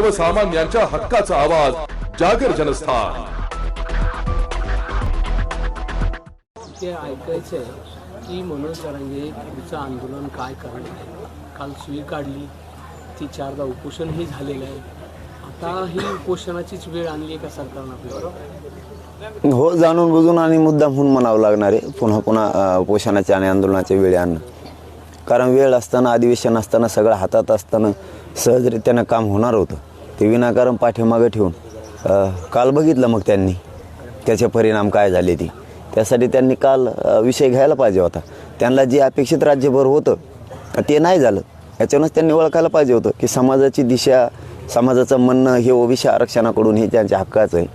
सर्वसामान्यांच्या हक्काचा आवाज जागर जनस्थान. ते ऐकायचं आहे की मनोज जरांगे पुढचं आंदोलन काय करणार काल सुई काढली ती चारदा उपोषणही झालेलं आहे. आता ही उपोषणाचीच वेळ आणली आहे का सरकारनं आपल्याला? हो जाणून बुजून आणि मुद्दाम म्हणून म्हणावं लागणार आहे पुन्हा पुन्हा उपोषणाच्या आणि आंदोलनाच्या वेळी आणणं. कारण वेळ असताना अधिवेशन असताना सगळं हातात असताना सहजरित्यानं काम होणार होतं. ते विनाकारण पाठीमागं ठेवून काल बघितलं मग त्यांनी त्याचे परिणाम काय झाले ती. त्यासाठी त्यांनी काल विषय घ्यायला पाहिजे होता. त्यांना जे अपेक्षित राज्यभर होतं ते नाही झालं. याच्यानंच त्यांनी ओळखायला पाहिजे होतं की समाजाची दिशा समाजाचं म्हणणं हे ओबीसी आरक्षणाकडून हे त्यांच्या हक्काचं आहे.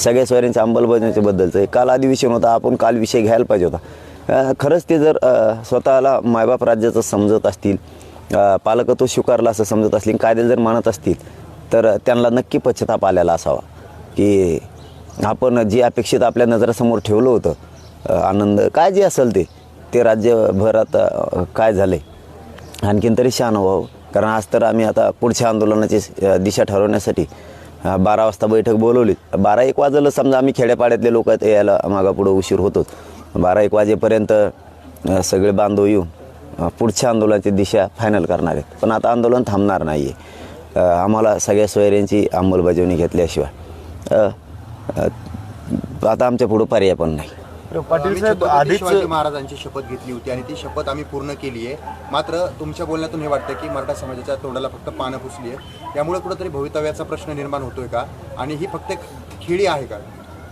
सगळ्या सोयऱ्यांच्या अंमलबजावणीच्याबद्दलचं आहे. काल अधिवेशन होतं आपण काल विषय घ्यायला पाहिजे होता. खरंच ते जर स्वतःला मायबाप राज्याचं समजत असतील पालकत्व स्वीकारला असं समजत असतील कायदे जर मानत असतील तर त्यांना नक्की पश्चाताप आलेला असावा. की आपण जे अपेक्षित आपल्या नजरासमोर ठेवलं होतं आनंद काय जे असेल ते ते राज्यभरात काय झालं आणखीन तरी शहाणं व्हावं. कारण आज तर आम्ही आता पुढच्या आंदोलनाची दिशा ठरवण्यासाठी बारा वाजता बैठक बोलवली बारा एक वाजलं समजा आम्ही खेड्यापाड्यातले लोक यायला मागापुढं उशीर होतोच. बारा एक वाजेपर्यंत सगळे बांधव येऊन पुढच्या आंदोलनाची दिशा फायनल करणार आहेत. पण आता आंदोलन थांबणार नाही आहे आम्हाला सगळ्या सोयऱ्यांची अंमलबजावणी घेतल्याशिवाय. आता आमच्या पुढं पर्याय पण नाही. पाटील साहेब आधीच शिवाजी महाराजांची शपथ घेतली होती आणि ती शपथ आम्ही पूर्ण केली आहे. मात्र तुमच्या बोलण्यातून हे वाटतं की मराठा समाजाच्या तोंडाला फक्त पानं पुसली आहे त्यामुळे कुठंतरी भवितव्याचा प्रश्न निर्माण होतोय का? आणि ही फक्त एक खेळी आहे का?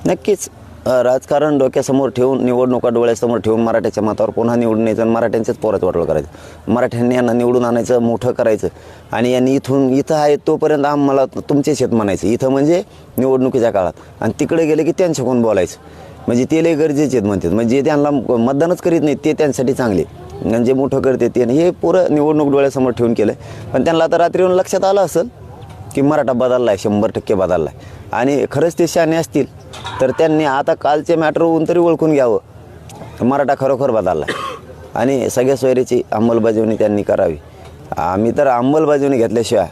नक्कीच. राजकारण डोक्यासमोर ठेवून निवडणुका डोळ्यासमोर ठेवून मराठ्याच्या मतावर पुन्हा निवडून यायचं आणि मराठ्यांचंच पोरात वाटोळ करायचं. मराठ्यांनी यांना निवडून आणायचं मोठं करायचं. आणि यांनी इथून इथं आहे तोपर्यंत आम्हाला तुमचे शेत म्हणायचं. इथं म्हणजे निवडणुकीच्या काळात. आणि तिकडे गेले की त्यांच्याकडून बोलायचं. म्हणजे ते लय गरजेचे आहेत म्हणतात. म्हणजे त्यांना मतदानच करीत नाहीत ते त्यांच्यासाठी चांगले. म्हणजे मोठं करते ते. हे पुरं निवडणूक डोळ्यासमोर ठेवून केलं पण त्यांना आता रात्री येऊन लक्षात आलं असेल की मराठा बदलला आहे शंभर टक्के बदलला आहे आणि खरंच ते शहाणे असतील तर त्यांनी आता कालचे मॅटर होऊन तरी ओळखून घ्यावं. मराठा खरोखर बदलला आहे आणि सगळ्या सोयरीची अंमलबजावणी त्यांनी करावी. आम्ही तर अंमलबजावणी घेतल्याशिवाय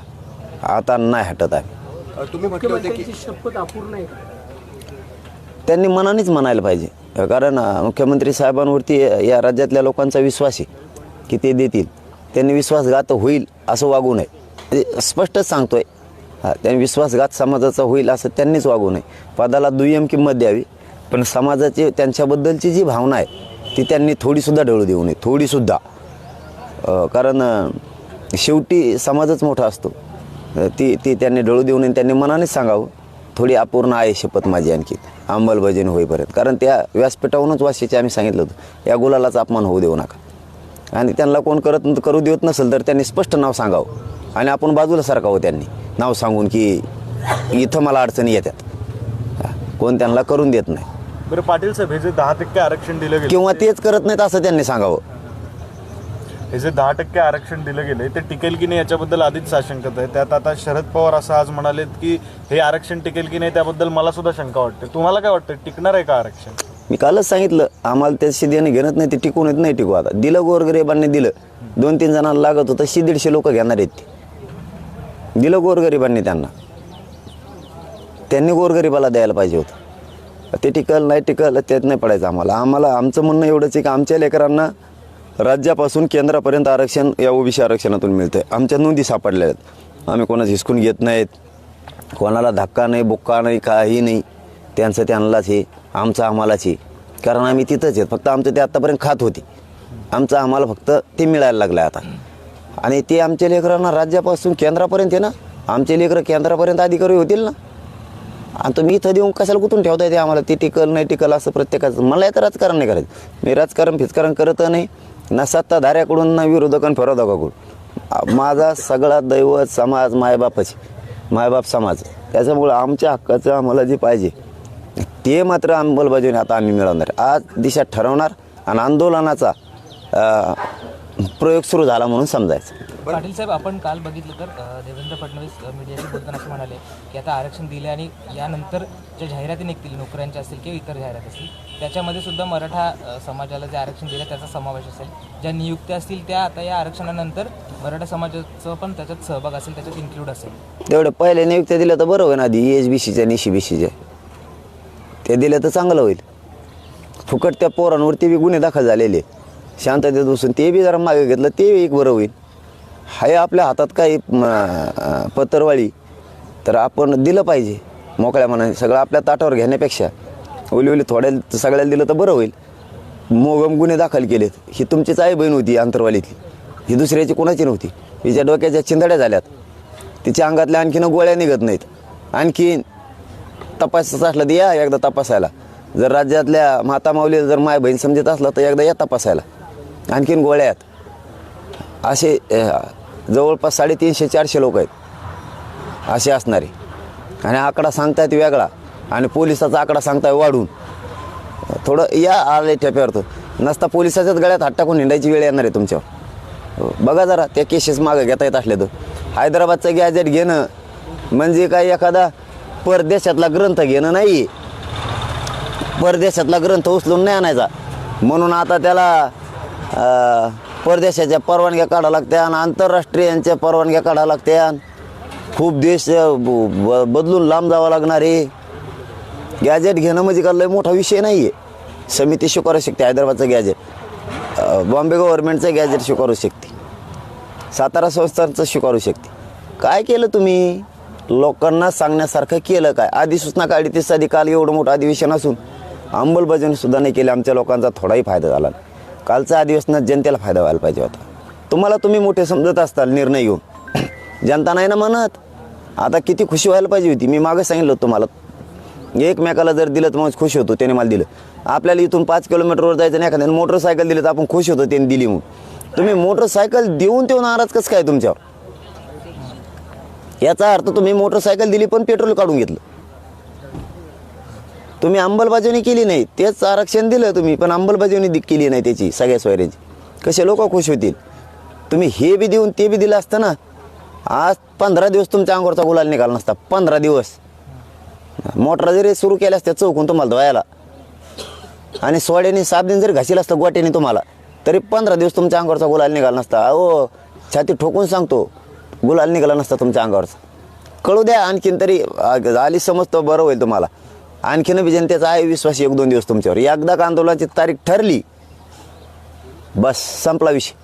आता नाही हटत आहे अ, तुम्ही म्हटले होते की मुख्यमंत्र्यांची शपथ अपूर्ण आहे त्यांनी मनानेच म्हणायला पाहिजे. कारण मुख्यमंत्री साहेबांवरती या राज्यातल्या लोकांचा विश्वास आहे की ते देतील. त्यांनी विश्वासघात होईल असं वागू नये. स्पष्टच सांगतोय. हा त्यांनी विश्वासघात समाजाचा होईल असं त्यांनीच वागू नये. पदाला दुय्यम किंमत द्यावी पण समाजाची त्यांच्याबद्दलची जी भावना आहे ती त्यांनी थोडीसुद्धा ढळू देऊ नये थोडीसुद्धा. कारण शेवटी समाजच मोठा असतो. ती ती त्यांनी ढळू देऊ नये त्यांनी मनानेच सांगावं थोडी अपूर्ण आहे शपथ माझी आणखी. अंमलबजावणी होईपर्यंत. कारण त्या व्यासपीठावरूनच वाशीचे आम्ही सांगितलं होतं या गुलालाचा अपमान होऊ देऊ नका. आणि त्यांना कोण करत करू देत नसेल तर त्यांनी स्पष्ट नाव सांगावं. आणि आपण बाजूला सारखावं त्यांनी. नाव सांगून की इथं मला अडचणी येतात. कोण त्यांना करून देत नाही. बरं पाटील साहेब हे जे दहा टक्के आरक्षण दिलं गेलं किंवा तेच करत नाहीत असं त्यांनी सांगावं. हे जे दहा टक्के आरक्षण दिलं गेले ते टिकेल की नाही याच्याबद्दल आधीच साशंकत आहे त्यात आता शरद पवार असं आज म्हणालेत की हे आरक्षण टिकेल की नाही त्याबद्दल मला सुद्धा शंका वाटते. तुम्हाला काय वाटतं टिकणार आहे का आरक्षण? मी कालच सांगितलं आम्हाला त्याशी देणं घेणत नाही ते टिकून येत नाही टिकू आता. दिलं गोरगरिबांनी दिलं. दोन तीन जणांना लागत होतं शे दीडशे लोक घेणार आहेत दिलं गोरगरिबांनी त्यांना. त्यांनी गोरगरिबाला द्यायला पाहिजे होतं. ते टिकल नाही टिकल त्यात नाही पडायचं आम्हाला. आम्हाला आमचं म्हणणं एवढंच आहे की आमच्या लेकरांना राज्यापासून केंद्रापर्यंत आरक्षण या ओबीसी आरक्षणातून मिळतं आहे आमच्या नोंदी सापडल्या आहेत. आम्ही कोणाच हिसकून घेत नाहीत. कोणाला धक्का नाही बुक्का नाही काही नाही. त्यांचं त्यांनाच हे आमचं आम्हालाच हे कारण आम्ही तिथंच आहेत. फक्त आमचं ते आत्तापर्यंत खात होती. आमचं आम्हाला फक्त ते मिळायला लागलं आहे आता. आणि ते आमच्या लेकरांना राज्यापासून केंद्रापर्यंत आहे ना आमचे लेकरं केंद्रापर्यंत अधिकारी होतील ना. आणि तुम्ही इथं देऊन कशाला कुठून ठेवता येते आम्हाला? ते टिकल नाही टिकल असं प्रत्येकाचं. मला एक राजकारण नाही करायचं. मी राजकारण फिचकारण करत नाही. ना सत्ताधाऱ्याकडून ना विरोधकांना फिरोधकाकडून माझा सगळा दैवत समाज मायबापाची मायबाप समाज. त्याच्यामुळं आमच्या हक्काचं आम्हाला जे पाहिजे ते मात्र अंमलबजावणी आता आम्ही मिळवणार. आज दिशा ठरवणार आणि आंदोलनाचा प्रयोग सुरू झाला म्हणून समजायचं. पाटील साहेब आपण काल बघितलं तर अ, देवेंद्र फडणवीस अ, मीडियाशी बोलताना असं म्हणाले की आता आरक्षण दिले आणि यानंतर ज्या जाहिराती निघतील नोकऱ्यांच्या असतील किंवा इतर जाहिरात असतील त्याच्यामध्ये सुद्धा मराठा अ, समाजाला जे आरक्षण दिलं त्याचा समावेश असेल. ज्या नियुक्त्या असतील त्या आता या आरक्षणानंतर मराठा समाजाचं पण त्याच्यात सहभाग असेल त्याच्यात इन्क्लूड असेल. तेवढे पहिले नियुक्त्या दिल्या तर बरं होईल आधी एच बी सीच्या निशी बी सीच्या ते दिलं तर चांगलं होईल. फुकट त्या पोरांवरती बी गुन्हे दाखल झालेले. शांततेत बसून ते बी जरा मागे घेतलं ते एक बरं होईल. हाय आपल्या हातात काही पत्रवाळी तर आपण दिलं पाहिजे. मोकळ्या मनाने सगळं आपल्या ताटावर घेण्यापेक्षा. ओली ओली थोड्या सगळ्याला दिलं तर बरं होईल. मोगम गुन्हे दाखल केलेत. ही तुमचीच आई बहीण होती आंतरवालीतली ही दुसऱ्याची कोणाची नव्हती. हिच्या डोक्याच्या चिंदड्या झाल्यात. तिच्या अंगातल्या आणखीन गोळ्या निघत नाहीत. आणखीन तपासायचं असलं तर या एकदा तपासायला. जर राज्यातल्या माता माऊलीला जर माय बहीण समजत असलं तर एकदा या तपासायला. आणखीन गोळ्या आहेत. असे जवळपास साडेतीनशे चारशे लोक आहेत. असे असणारे. आणि आकडा सांगतायत वेगळा. आणि पोलिसाचा आकडा सांगताय वाढून. थोडं या आले ठेप्यावर तर. नसता पोलिसाच्याच गळ्यात हात टाकून हिंडायची वेळ येणार आहे तुमच्यावर. हो, बघा जरा त्या केसेस मागं घेता येत असले तर. हैदराबादचं गॅजेट घेणं म्हणजे काय एखादा परदेशातला ग्रंथ घेणं नाही परदेशातला ग्रंथ उचलून नाही आणायचा. म्हणून आता त्याला परदेशाच्या परवानग्या काढा लागत्या आणि आंतरराष्ट्रीयांच्या परवानग्या काढावं लागत्या खूप देश ब- ब- बदलून लांब जावं लागणार आहे. गॅजेट घेणं म्हणजे का लय मोठा विषय नाही आहे समिती स्वीकारू शकते हैदराबादचं गॅजेट बॉम्बे गव्हर्नमेंटचं गॅजेट स्वीकारू शकते. सातारा संस्थांचं स्वीकारू शकते. काय केलं तुम्ही? लोकांना सांगण्यासारखं केलं काय? अधिसूचना काढली ती साधी काल एवढं मोठं अधिवेशन असून अंमलबजावणीसुद्धा नाही केली. आमच्या लोकांचा थोडाही फायदा झाला नाही. कालच्या अधिवेशनात जनतेला फायदा व्हायला पाहिजे होता. तुम्हाला तुम्ही मोठे समजत असताल निर्णय घेऊन. जनता नाही ना म्हणत. आता किती खुशी व्हायला पाहिजे होती. मी मागं सांगितलं तुम्हाला. एकमेकाला जर दिलं तर मग खुश होतो त्याने मला दिलं. आपल्याला इथून पाच किलोमीटरवर जायचं नाही एखाद्याने मोटरसायकल दिलं तर आपण खुश होतो त्याने दिली म्हणून. तुम्ही मोटरसायकल देऊन तेव्हा नाराज कसं काय तुमच्यावर? याचा अर्थ तुम्ही मोटरसायकल दिली पण पेट्रोल काढून घेतलं. तुम्ही अंमलबजावणी केली नाही तेच आरक्षण दिलं तुम्ही पण अंमलबजावणी केली नाही त्याची सगळ्या सोयऱ्यांची. कसे लोक खुश होतील? तुम्ही हे बी देऊन ते बी दिलं असतं ना आज पंधरा दिवस तुमच्या अंगोरचा गुलाल निघाला नसता पंधरा दिवस. मोटर जरी सुरू केल्या असत्या चौकून तुम्हाला धुवायला. आणि सोड्याने साबणीने जरी घासील असतं गोट्याने तुम्हाला तरी पंधरा दिवस तुमच्या अंगावरचा गुलाल निघाला नसता. अहो छाती ठोकून सांगतो गुलाल निघाला नसता तुमच्या अंगावरचा. कळू द्या आणखीन तरी आली समजतं बरं होईल तुम्हाला. आणखीन बी जनतेचा आहे विश्वास एक दोन दिवस तुमच्यावर. एकदा का आंदोलनाची तारीख ठरली बस संपला विषय.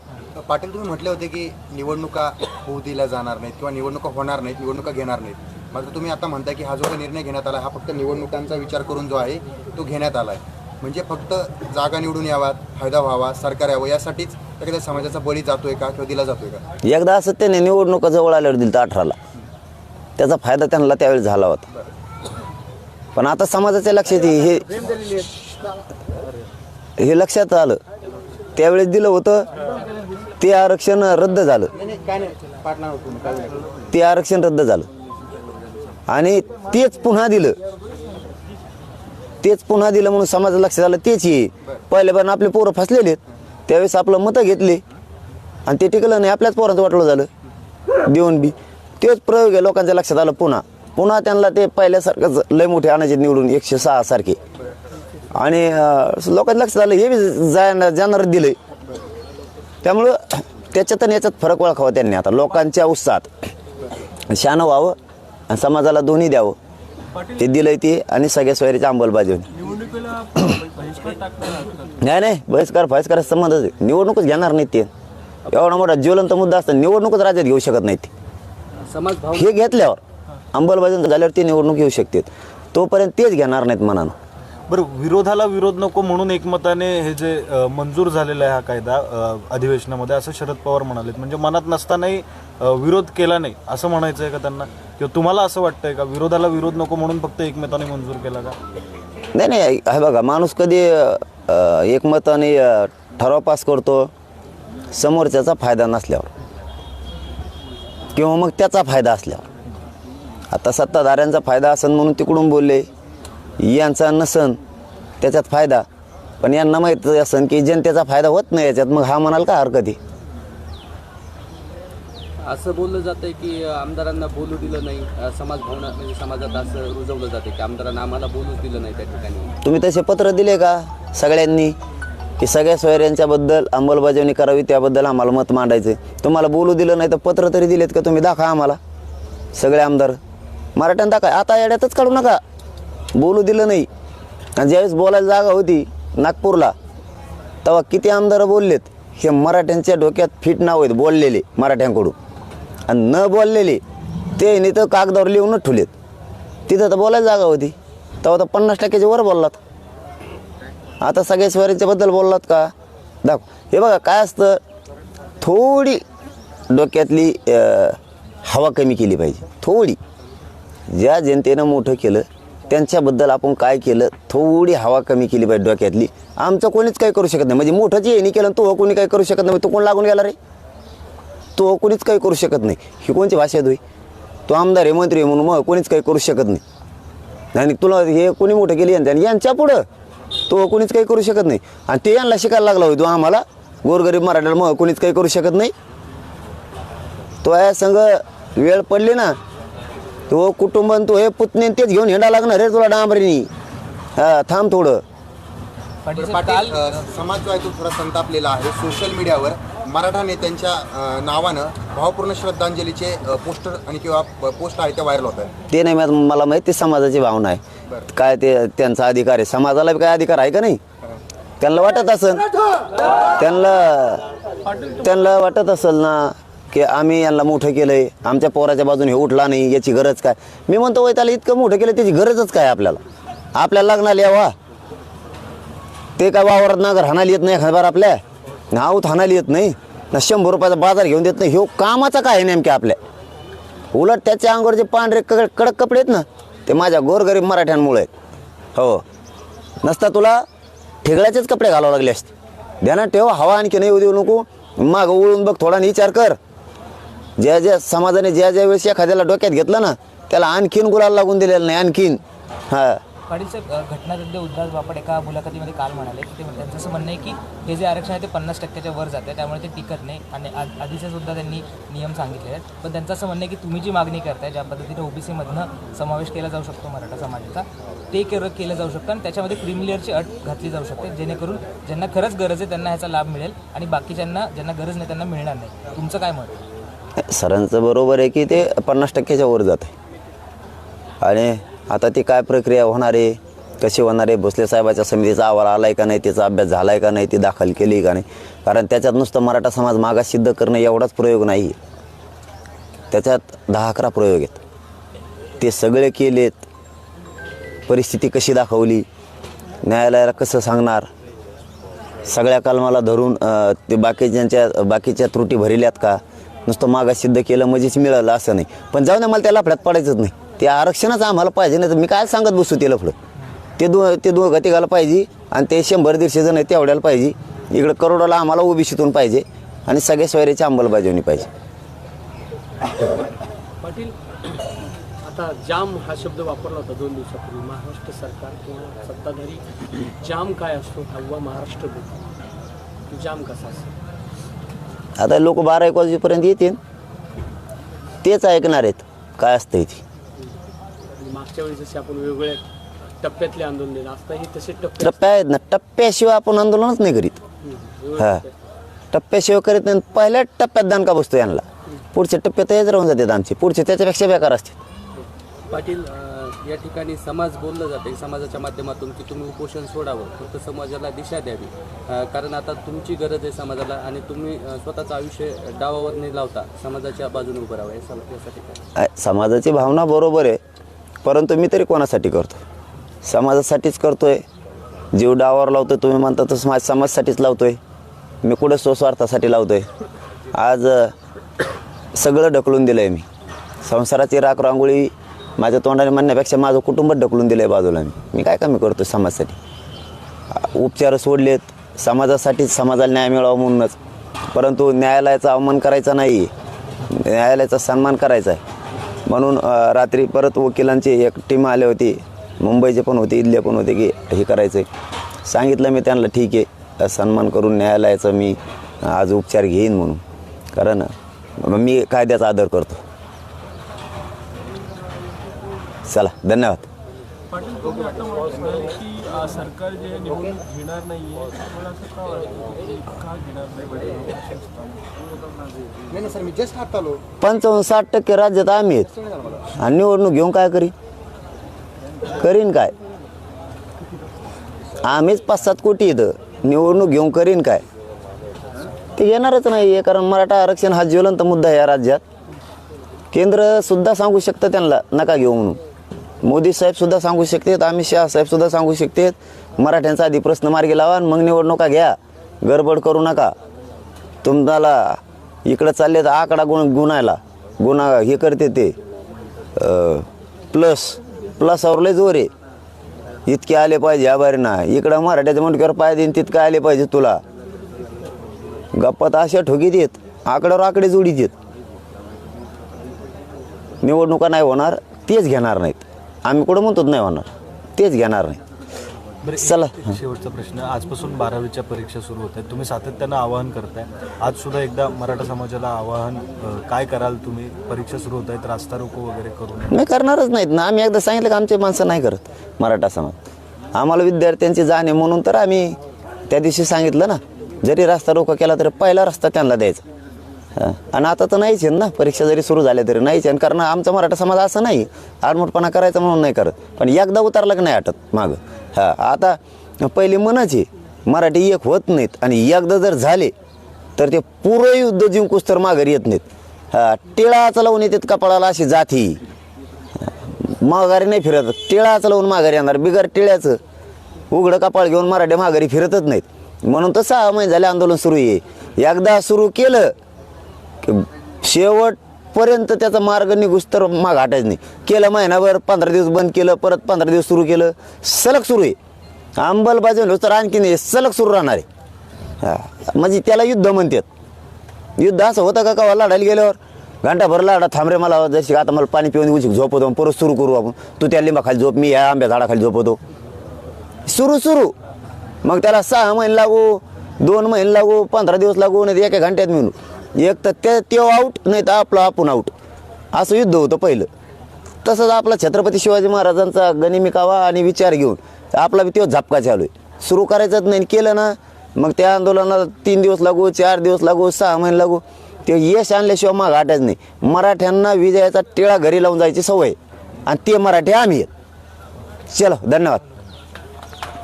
पाटील तुम्ही म्हटले होते की निवडणुका होऊ दिल्या जाणार नाहीत किंवा निवडणुका होणार नाहीत निवडणुका घेणार नाहीत. मात्र तुम्ही आता म्हणताय की हा जो काही निर्णय घेण्यात आला हा फक्त निवडणुकांचा विचार करून जो आहे तो घेण्यात आला आहे म्हणजे फक्त जागा निवडून याव्यात फायदा व्हावा सरकार यावं यासाठीच एखाद्या समाजाचा बळी जातोय का किंवा दिला जातोय का? एकदा असं त्याने निवडणुका जवळ आल्यावर दिलं अठराला. त्याचा फायदा त्यांना त्यावेळी झाला होता. पण आता समाजाच्या लक्षात ये- हे हे लक्षात आलं. त्यावेळेस दिलं होतं ते आरक्षण रद्द झालं. ते आरक्षण रद्द झालं. आणि तेच पुन्हा दिलं. तेच पुन्हा दिलं म्हणून समाजात लक्षात आलं तेच ये पहिले पण आपले पोरं फसलेले आहेत. त्यावेळेस आपलं मतं घेतले. आणि ते टिकलं नाही आपल्याच पोरांचं वाटलं झालं. देऊन बी. तेच प्रयोग आहे लोकांच्या लक्षात आलं पुन्हा. पुन्हा त्यांना ते पहिल्यासारखंच लय मोठे आणायचे निवडून एकशे सहा सारखे. आणि अं, लोकांच्या लक्षात आलं हे बी जाणार जाणार दिलंय. त्यामुळं त्याच्यात आणि याच्यात फरक ओळखावा त्यांनी आता लोकांच्या उत्साहात. शानं व्हावं आणि समाजाला दोन्ही द्यावं. ते दिलंय ते आणि सगळ्या सोयरीची अंमलबजावणी. नाही नाही बहिष्कार बहिष्कार संबंधच. निवडणूकच घेणार नाहीत ते. एवढा मोठा ज्वलंत मुद्दा असता निवडणूकच राज्यात घेऊ शकत नाहीत ते. समाज भाव हे घेतल्यावर अंमलबजावणी झाल्यावर ते निवडणूक घेऊ शकतात. तोपर्यंत तेच घेणार नाहीत मनानं. बरं विरोधाला विरोध नको म्हणून एकमताने हे जे अ, मंजूर झालेला आहे हा कायदा अ, अधिवेशनामध्ये असं शरद पवार म्हणालेत. म्हणजे मनात नसतानाही अ, विरोध केला नाही असं म्हणायचं आहे का त्यांना? किंवा तुम्हाला असं वाटतंय का? विरोधाला विरोध नको म्हणून फक्त एकमताने मंजूर केला का? नाही नाही हे बघा माणूस कधी अ, एकमताने अ, ठराव पास करतो समोरच्याचा फायदा नसल्यावर. किंवा मग त्याचा फायदा असल्यावर. आता सत्ताधाऱ्यांचा फायदा असन म्हणून तिकडून बोलले. यांचा नसन त्याच्यात फायदा. पण यांना माहीत असन की जनतेचा फायदा होत नाही याच्यात मग हा म्हणाल का हरकत? आहे असं बोललं जातंय की आमदारांना बोलू दिलं नाही. समाज भावना म्हणजे समाजात असं रुजवलं जाते की आमदारांना आम्हाला बोलूच दिलं नाही त्या ठिकाणी. तुम्ही तसे पत्र दिले का सगळ्यांनी? की सगळ्या सोयऱ्यांच्याबद्दल अंमलबजावणी करावी त्याबद्दल आम्हाला मत मांडायचं तुम्हाला बोलू दिलं नाही तर पत्र तरी दिलेत का तुम्ही? दाखवा आम्हाला. सगळे आमदार. मराठ्यानं दाखवा. आता येड्यातच काढू नका. बोलू दिलं नाही. आणि ज्यावेळेस बोलायला जागा होती नागपूरला तेव्हा किती आमदार बोललेत? हे मराठ्यांच्या डोक्यात फिट नाव आहेत बोललेले मराठ्यांकडून. आणि न बोललेले ते नाही तर कागदावर लिहूनच ठेवलेत. तिथं तर बोलायला जागा होती. तेव्हा तर पन्नास टक्क्याच्या वर बोललात. आता सगळ्या स्वारीच्याबद्दल बोललात का? दाख हे बघा काय असतं? थोडी डोक्यातली हवा कमी केली पाहिजे. थोडी. ज्या जनतेनं मोठं केलं त्यांच्याबद्दल आपण काय केलं थोडी हवा कमी केली पाहिजे डोक्यातली. आमचं कोणीच काही करू शकत नाही. म्हणजे मोठं जे येणी केलं तो कोणी काही करू शकत नाही. तो कोण लागून गेला रे? तो कोणीच काही करू शकत नाही. ही कोणची भाषा आहे तो आमदार आहे मंत्री आहे म्हणून मग कोणीच काही करू शकत नाही. आणि तुला हे कोणी मोठं केली यांच्या आणि यांच्या पुढं तो कोणीच काही करू शकत नाही. आणि ते यांना शिकायला लागला होतो आम्हाला. गोरगरीब मराठ्याला मग कोणीच काही करू शकत नाही. तो या संघ वेळ पडली ना तो कुटुंब तो हे पुतणे तेच घेऊन हिंडा लागणार रे तुला डांबरीनी. हा थांब थोडं. पाटील अ, समाज जो आहे तो थोडा संतापलेला आहे. सोशल मीडियावर मराठा नेत्यांच्या अ, नावानं भावपूर्ण श्रद्धांजलीचे अ, पोस्टर आणि किंवा प- पोस्ट आहे ते व्हायरल होत आहे ते नाही मा- मला माहिती समाजाची भावना आहे. काय ते त्यांचा अधिकार आहे. समाजाला बी काय अधिकार आहे का नाही? त्यांना वाटत असेल. त्यांना त्यांना वाटत असेल ना की आम्ही यांना मोठं केलंय आमच्या पोराच्या बाजूने हे उठला नाही याची गरज काय? मी म्हणतो वय त्याला इतकं मोठं केलं त्याची गरजच काय आपल्याला? आपल्याला लग्नाला यावा. ते काय वावरात नागर हाणायला येत नाही खबर आपल्या? नाव हाणायला येत नाही. ना शंभर रुपयाचा बाजार घेऊन देत नाही. ह्यो कामाचा काय आहे नेमक्या आपल्या? उलट त्याच्या अंगावर जे पांढरे कडक कडक कपडे आहेत ना ते माझ्या गोरगरीब मराठ्यांमुळे आहेत. हो. नसता तुला ठेगड्याचेच कपडे घालावं लागले असते. ध्यानात ठेव हवा आणखी नाही येऊ देऊ नको. मागं उळून बघ थोडा विचार कर. ज्या ज्या समाजाने ज्या ज्या वेळेस एखाद्याला डोक्यात घेतलं ना त्याला आणखीन गुलाल लागून दिलेलं नाही आणखीन. हां. पाटील साहेब अ, घटनादड्डे उद्धव बापट एका मुलाखतीमध्ये काल म्हणाले की ते त्यांचं म्हणणं आहे की हे जे आरक्षण आहे ते पन्नास टक्क्याच्या वर जाते त्यामुळे ते टिकत नाही. आणि आ- आधीचे सुद्धा त्यांनी नियम सांगितले आहेत. पण त्यांचं असं म्हणणं आहे की तुम्ही जी मागणी करताय ज्या पद्धतीने ओबीसीमधनं समावेश केला जाऊ शकतो मराठा समाजाचा ते केलं केलं जाऊ शकतं आणि त्याच्यामध्ये क्रिमिलियरची अट घातली जाऊ शकते जेणेकरून ज्यांना खरंच गरज आहे त्यांना ह्याचा लाभ मिळेल आणि बाकीच्यांना ज्यांना गरज नाही त्यांना मिळणार नाही. तुमचं काय मत? आहे? सरांचं बरोबर आहे की ते पन्नास टक्क्याच्या वर जात आहे. आणि आता ती काय प्रक्रिया होणार आहे? कशी होणार आहे? भोसले साहेबाच्या समितीचा अहवाल आला आहे का नाही? त्याचा अभ्यास झाला आहे का नाही? ती दाखल केली का नाही? कारण त्याच्यात नुसतं मराठा समाज मागा सिद्ध करणं एवढाच प्रयोग नाही त्याच्यात दहा अकरा प्रयोग आहेत. ते सगळे केलेत. परिस्थिती कशी दाखवली? न्यायालयाला कसं सांगणार? सगळ्या कलमाला धरून ते बाकीच्यांच्या बाकीच्या त्रुटी भरिल्यात का? नुसतं मागा सिद्ध केलं म्हणजेच मिळालं असं नाही. पण जाऊ ना मला त्याला लफड्यात पडायचंच नाही. ते आरक्षणच आम्हाला पाहिजे नाही तर मी काय सांगत बसू ते लफडं? ते दो ते दोघं तिघाला पाहिजे आणि ते शंभर दीडशे जण आहेत तेवढ्याला पाहिजे. इकडं करोडाला आम्हाला ओबीसीतून पाहिजे आणि सगळ्या सोयऱ्याची अंमलबजावणी पाहिजे. पाटील आता जाम हा शब्द वापरला होता दोन दिवसापूर्वी. महाराष्ट्र सरकार किंवा सत्ताधारी जाम काय असतो? हवा महाराष्ट्र जाम कसा असतो आता लोक बारा एक वाजेपर्यंत येतील. तेच ऐकणार आहेत. काय असतं इथे आणि मागच्या वेळी जसे आपण वेगवेगळ्या टप्प्यातले आंदोलन दिलं आता तसे टप्पे टप्प्या आहेत ना. टप्प्याशिवाय आपण आंदोलनच नाही करीत. हा. टप्प्याशिवाय करीत नाही. पहिल्या टप्प्यात दणका बसतो यांना. पुढच्या टप्प्यात हेच राहून जातात आमचे. पुढचे त्याच्यापेक्षा बेकार असते पाटील या ठिकाणी समाज बोललं जाते समाजाच्या माध्यमातून की तुम्ही उपोषण सोडावं फक्त समाजाला दिशा द्यावी. कारण आता तुमची गरज आहे समाजाला आणि तुम्ही स्वतःचं आयुष्य डावावर न लावता समाजाच्या बाजूने उभं राहावं यासाठी काय? समाजाची भावना बरोबर आहे परंतु मी तरी कोणासाठी करतो समाजासाठीच करतोय? जीव डावावर लावतोय तुम्ही म्हणता तसं माझ्या समाजासाठीच लावतोय. मी कुठं स्वस्वार्थासाठी लावतोय? आज सगळं ढकलून दिलं आहे मी. संसाराची राख रांगोळी माझ्या तोंडाने म्हणण्यापेक्षा माझं कुटुंब ढकलून दिलं आहे बाजूला मी. मी काय कमी करतो समाजासाठी? उपचार सोडलेत. समाजासाठी समाजाला न्याय मिळावा म्हणूनच. परंतु न्यायालयाचा अवमान करायचा नाही. न्यायालयाचा सन्मान करायचा आहे. म्हणून रात्री परत वकिलांची एक टीम आली होती. मुंबईचे पण होते इथले पण होते की हे करायचं आहे सांगितलं मी त्यांना ठीक आहे. सन्मान करून न्यायालयाचा मी आज उपचार घेईन म्हणून. कारण मग मी कायद्याचा आदर करतो. चला धन्यवाद. सरकार जे निवडणूक घेणार नाहीये पंचावन्न साठ टक्के राज्यात आम्ही आहेत. आणि निवडणूक घेऊन काय करी? करीन काय? आम्हीच पाच सात कोटी येतं निवडणूक घेऊन करीन काय? ते येणारच नाही आहे कारण मराठा आरक्षण हा ज्वलंत मुद्दा आहे या राज्यात. केंद्र सुद्धा सांगू शकतं त्यांना नका घेऊ म्हणून. मोदी साहेबसुद्धा सांगू शकतात अमित शहा साहेबसुद्धा सांगू शकतात मराठ्यांचा आधी प्रश्न मार्गी लावा आणि मग निवडणुका घ्या. गडबड करू नका. तुम्हाला इकडं चालले तर आकडा गुण गुणायला. गुन्हा हे करते ते. प्लस प्लसावर लय जोर आहे. इतके आले पाहिजे आभारी ना इकडं मराठ्याच्या मुंडक्यावर पाय देईन तितकं आले पाहिजे तुला. गप्पात अशा ठोकी देत आकड्यावर आकडे जोडी येत निवडणुका नाही होणार तेच घेणार नाहीत. आम्ही कुठं म्हणतो नाही होणार. तेच घेणार नाही. बरं चला. शेवटचा प्रश्न. आजपासून बारावीच्या परीक्षा सुरू होत आहेत. तुम्ही सातत्यानं आवाहन करताय. आज सुद्धा एकदा मराठा समाजाला आवाहन अ, काय कराल तुम्ही? परीक्षा सुरू होत आहेत. रास्ता रोको वगैरे करू नये नाही करणारच नाहीत ना. आम्ही एकदा सांगितलं की आमचे माणसं नाही करत मराठा समाज. आम्हाला विद्यार्थ्यांची जाण आहे म्हणून तर आम्ही त्या दिवशी सांगितलं ना जरी रस्ता रोको केला तरी पहिला रस्ता त्यांना द्यायचा. आणि आता तर नाहीच आहे ना. परीक्षा जरी सुरू झाल्या तरी नाहीच आहे आणि कारण आमचा मराठा समाज असं नाही. आडमोठपणा करायचा म्हणून नाही करत. पण एकदा उतरला की नाही आटत मागं. हा. आता पहिली मनच आहे. मराठी एक होत नाहीत. आणि एकदा जर झाले तर ते पुरं युद्ध जिंकूस तर माघारी येत नाहीत. हा. टिळाचं लावून येतात कपाळाला अशी जाती. माघारी नाही फिरत. टिळाचं लावून माघारी येणार. बिगर टिळ्याचं. उघडं कपाळ घेऊन मराठी माघारी फिरतच नाहीत. म्हणून तर सहा महिने झाले आंदोलन सुरू आहे. एकदा सुरू केलं शेवटपर्यंत त्याचा मार्ग निघूस तर माग हटायचं नाही. केलं महिनाभर पंधरा दिवस बंद केलं परत पंधरा दिवस सुरू केलं सलग सुरू आहे. अंमलबजावणी तर आणखीन हे सलग सुरू राहणार आहे. म्हणजे त्याला युद्ध म्हणतात. युद्ध असं होतं का का लढायला गेल्यावर? घंटाभर लाडा थांबरे मला जशी आता मला पाणी पिऊन उशीक झोपवतो परत सुरू करू आपण. तू त्या लिंबाखाली झोप मी या आंब्या झाडाखाली झोपवतो. सुरू सुरू. मग त्याला सहा महिने लागू दोन महिने लागू पंधरा दिवस लागू नाही एका घंट्यात मिळू. एक तर ते त्यो आऊट नाही तर आपलं आपण आऊट असं युद्ध होतं पहिलं. तसंच आपला छत्रपती शिवाजी महाराजांचा गनिमिकावा आणि विचार घेऊन आपला बी तो झपका चालू आहे. सुरू करायचंच नाही केलं ना मग त्या आंदोलनाला तीन दिवस लागू चार दिवस लागू सहा महिने लागू. ते यश आणल्याशिवाय मग हटायचं नाही. मराठ्यांना विजयाचा टिळा घरी लावून जायची सवय आणि ते मराठी आम्ही चलो धन्यवाद.